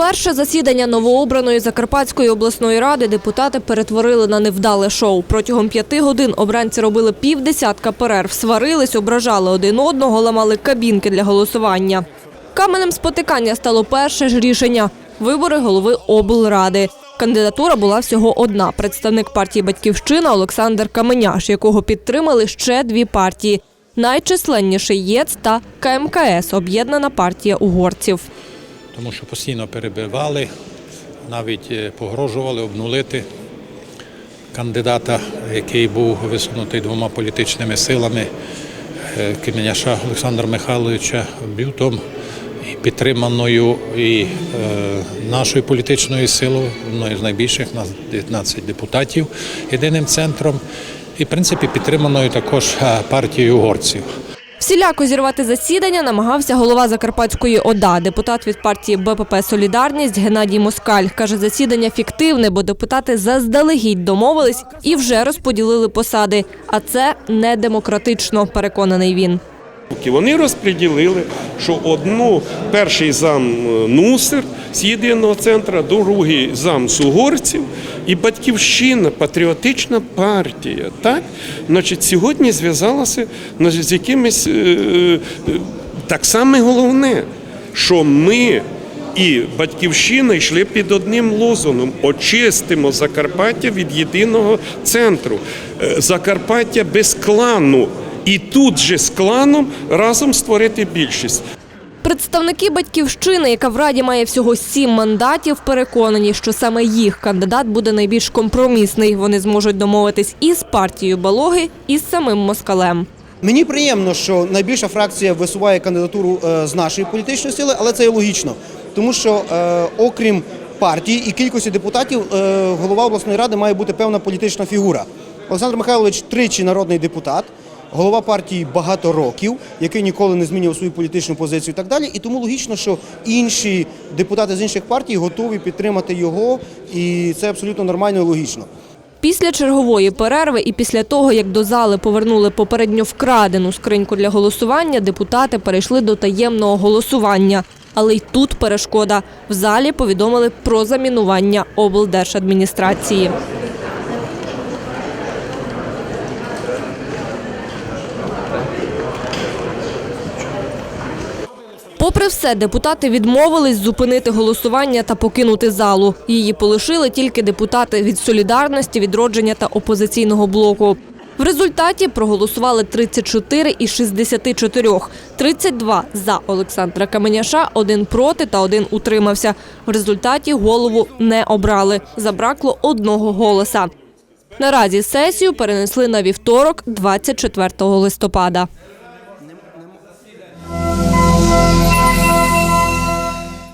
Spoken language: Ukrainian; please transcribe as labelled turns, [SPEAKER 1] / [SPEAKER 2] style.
[SPEAKER 1] Перше засідання новообраної Закарпатської обласної ради депутати перетворили на невдале шоу. Протягом п'яти годин обранці робили півдесятка перерв, сварились, ображали один одного, ламали кабінки для голосування. Каменем спотикання стало перше ж рішення – вибори голови облради. Кандидатура була всього одна – представник партії «Батьківщина» Олександр Каменяш, якого підтримали ще дві партії – найчисленніший ЄЦ та КМКС – Об'єднана партія угорців.
[SPEAKER 2] Тому що постійно перебивали, навіть е, погрожували обнулити кандидата, який був висунутий двома політичними силами е, Кременяша Олександра Михайловича Бютом і підтриманою і е, нашою політичною силою, одною з найбільших, нас 19 депутатів, єдиним центром, і в принципі підтриманою також партією угорців.
[SPEAKER 1] Всіляко зірвати засідання намагався голова Закарпатської ОДА, депутат від партії БПП «Солідарність» Геннадій Москаль. Каже, засідання фіктивне, бо депутати заздалегідь домовились і вже розподілили посади. А це не демократично, переконаний він.
[SPEAKER 3] Вони розподілили, що одну перший зам е, Нусер з єдиного центру, другий зам Сугорців і Батьківщина, патріотична партія. Так? Значить, сьогодні зв'язалася з якимись е, е, так само головне, що ми. І батьківщина йшли під одним лозунгом очистимо Закарпаття від єдиного центру. Закарпаття без клану. І тут же з кланом разом створити більшість.
[SPEAKER 1] Представники батьківщини, яка в раді має всього сім мандатів, переконані, що саме їх кандидат буде найбільш компромісний. Вони зможуть домовитись і з партією Балоги, і з самим москалем.
[SPEAKER 4] Мені приємно, що найбільша фракція висуває кандидатуру е, з нашої політичної сили, але це є логічно, тому що е, окрім партії і кількості депутатів, е, голова обласної ради має бути певна політична фігура. Олександр Михайлович тричі народний депутат. Голова партії багато років, який ніколи не змінював свою політичну позицію і так далі. І тому логічно, що інші депутати з інших партій готові підтримати його, і це абсолютно нормально і логічно.
[SPEAKER 1] Після чергової перерви і після того, як до зали повернули попередньо вкрадену скриньку для голосування, депутати перейшли до таємного голосування. Але й тут перешкода. В залі повідомили про замінування облдержадміністрації. Попри все, депутати відмовились зупинити голосування та покинути залу. Її полишили тільки депутати від солідарності, відродження та опозиційного блоку. В результаті проголосували 34 із 64. 32 за Олександра Каменяша, один проти та один утримався. В результаті голову не обрали. Забракло одного голоса. Наразі сесію перенесли на вівторок, 24 листопада.